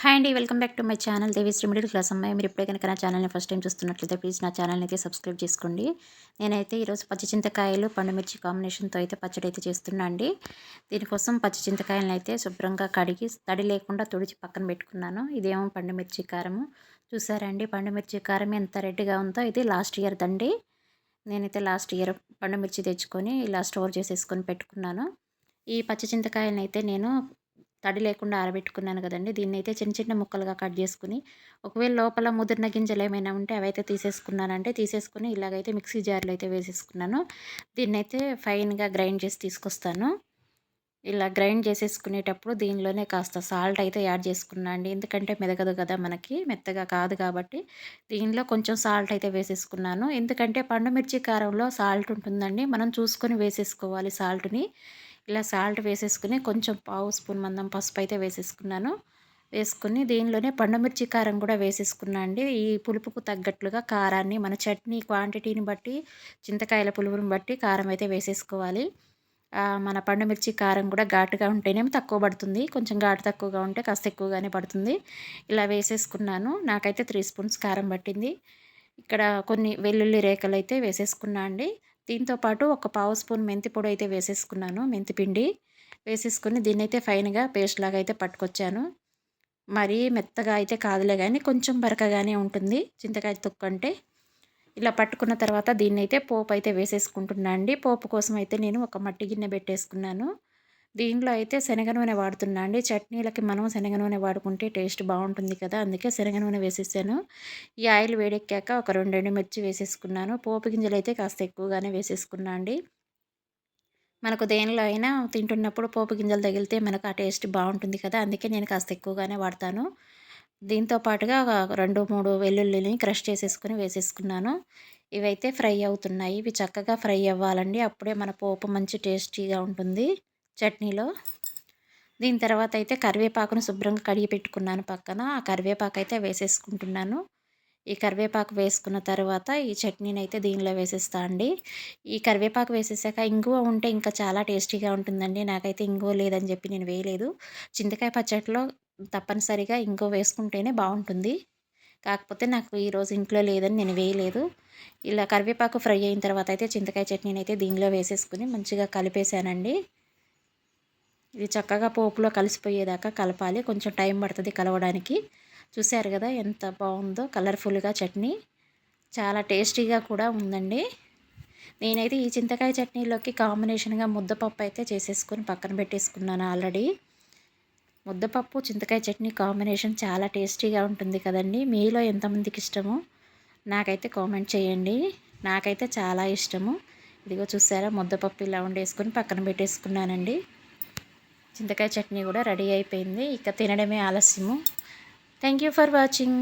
Hi అండి welcome back to my channel Devisri middle class అమ్మాయి. మీరు ఇప్పుడే కనుక నా ఛానల్ని ఫస్ట్ టైం చూస్తున్నట్లయితే ప్లీజ్ నా ఛానల్ని అయితే సబ్స్క్రైబ్ చేసుకోండి. నేనైతే ఈరోజు పచ్చి చింతకాయలు పండుమిర్చి కాంబినేషన్తో అయితే పచ్చడి అయితే చేస్తున్నా అండి. దీనికోసం పచ్చిచింతకాయలను అయితే శుభ్రంగా కడిగి తడి లేకుండా తుడిచి పక్కన పెట్టుకున్నాను. ఇదేమో పండుమిర్చి కారము. చూసారండి పండుమిర్చి కారం ఎంత రెడ్గా ఉందో ఇది లాస్ట్ ఇయర్ దండి. నేనైతే లాస్ట్ ఇయర్ పండుమిర్చి తెచ్చుకొని ఇలా స్టోర్ చేసేసుకొని పెట్టుకున్నాను. ఈ పచ్చిచింతకాయలను అయితే నేను తడి లేకుండా ఆరబెట్టుకున్నాను కదండి. దీన్ని అయితే చిన్న చిన్న ముక్కలుగా కట్ చేసుకుని ఒకవేళ లోపల ముదిరిన గింజలు ఏమైనా ఉంటే అవైతే తీసేసుకున్నానంటే తీసేసుకుని ఇలాగైతే మిక్సీ జార్లో అయితే వేసేసుకున్నాను. దీన్ని అయితే ఫైన్గా గ్రైండ్ చేసి తీసుకొస్తాను. ఇలా గ్రైండ్ చేసేసుకునేటప్పుడు దీనిలోనే కాస్త సాల్ట్ అయితే యాడ్ చేసుకున్నా అండి. ఎందుకంటే మెదగదు కదా మనకి మెత్తగా కాదు కాబట్టి. దీనిలో కొంచెం సాల్ట్ అయితే వేసేసుకున్నాను. ఎందుకంటే పండుమిర్చి కారంలో సాల్ట్ ఉంటుందండి. మనం చూసుకొని వేసేసుకోవాలి సాల్ట్ని. ఇలా సాల్ట్ వేసేసుకుని కొంచెం పావు స్పూన్ మందం పసుపు అయితే వేసేసుకున్నాను. వేసుకుని దీనిలోనే పండుమిర్చి కారం కూడా వేసేసుకున్నా అండి. ఈ పులుపుకు తగ్గట్లుగా కారాన్ని మన చట్నీ క్వాంటిటీని బట్టి చింతకాయల పులుపుని బట్టి కారం అయితే వేసేసుకోవాలి. మన పండుమిర్చి కారం కూడా ఘాటుగా ఉంటేనేమో తక్కువ పడుతుంది. కొంచెం ఘాటు తక్కువగా ఉంటే కాస్త ఎక్కువగానే పడుతుంది. ఇలా వేసేసుకున్నాను. నాకైతే త్రీ స్పూన్స్ కారం పట్టింది. ఇక్కడ కొన్ని వెల్లుల్లి రేఖలు అయితే వేసేసుకున్నా అండి. దీంతోపాటు ఒక పావు స్పూన్ మెంతి పొడి అయితే వేసేసుకున్నాను మెంతి పిండి వేసేసుకుని దీన్ని అయితే ఫైన్గా పేస్ట్ లాగా అయితే పట్టుకొచ్చాను. మరీ మెత్తగా అయితే కాదులే కానీ కొంచెం బరకగానే ఉంటుంది చింతకాయ తొక్కు అంటే. ఇలా పట్టుకున్న తర్వాత దీన్ని అయితే పోపు అయితే వేసేసుకుంటున్నా అండి. పోపు కోసం అయితే నేను ఒక మట్టి గిన్నె పెట్టేసుకున్నాను. దీంట్లో అయితే శనగ నూనె వాడుతున్నా అండి. చట్నీలకి మనం శనగ నూనె వాడుకుంటే టేస్ట్ బాగుంటుంది కదా. అందుకే శనగ నూనె వేసేసాను. ఈ ఆయిల్ వేడెక్కాక ఒక రెండు మిర్చి వేసేసుకున్నాను. పోపు గింజలు అయితే కాస్త ఎక్కువగానే వేసేసుకున్నా అండి. మనకు దేనిలో అయినా తింటున్నప్పుడు పోపు గింజలు తగిలితే మనకు ఆ టేస్ట్ బాగుంటుంది కదా. అందుకే నేను కాస్త ఎక్కువగానే వాడతాను. దీంతో పాటుగా రెండు మూడు వెల్లుల్లిని క్రష్ చేసేసుకుని వేసేసుకున్నాను. ఇవైతే ఫ్రై అవుతున్నాయి. ఇవి చక్కగా ఫ్రై అవ్వాలండి. అప్పుడే మన పోపు మంచి టేస్టీగా ఉంటుంది. చట్నీలో. దీని తర్వాత అయితే కరివేపాకును శుభ్రంగా కడిగి పెట్టుకున్నాను పక్కన. ఆ కరివేపాకు అయితే వేసేసుకుంటున్నాను. ఈ కరివేపాకు వేసుకున్న తర్వాత ఈ చట్నీని అయితే దీనిలో వేసేస్తా అండి. ఈ కరివేపాకు వేసేసాక ఇంగువ ఉంటే ఇంకా చాలా టేస్టీగా ఉంటుందండి. నాకైతే ఇంగువ లేదని చెప్పి నేను వేయలేదు. చింతకాయ పచ్చట్లో తప్పనిసరిగా ఇంగువ వేసుకుంటేనే బాగుంటుంది. కాకపోతే నాకు ఈరోజు ఇంట్లో లేదని నేను వేయలేదు. ఇలా కరివేపాకు ఫ్రై అయిన తర్వాత అయితే చింతకాయ చట్నీని అయితే దీనిలో వేసేసుకుని మంచిగా కలిపేశానండి. ఇది చక్కగా పోపులో కలిసిపోయేదాకా కలపాలి. కొంచెం టైం పడుతుంది కలవడానికి. చూశారు కదా ఎంత బాగుందో కలర్ఫుల్గా చట్నీ. చాలా టేస్టీగా కూడా ఉందండి. నేనైతే ఈ చింతకాయ చట్నీలోకి కాంబినేషన్గా ముద్దపప్పు అయితే చేసేసుకొని పక్కన పెట్టేసుకున్నాను ఆల్రెడీ. ముద్దపప్పు చింతకాయ చట్నీ కాంబినేషన్ చాలా టేస్టీగా ఉంటుంది కదండి. మీలో ఎంతమందికి ఇష్టమో నాకైతే కామెంట్ చేయండి. నాకైతే చాలా ఇష్టము. ఇదిగో చూసారా ముద్దపప్పు ఇలా వండేసుకొని పక్కన పెట్టేసుకున్నానండి. చింతకాయ చట్నీ కూడా రెడీ అయిపోయింది. ఇక తినడమే ఆలస్యము. Thank you for watching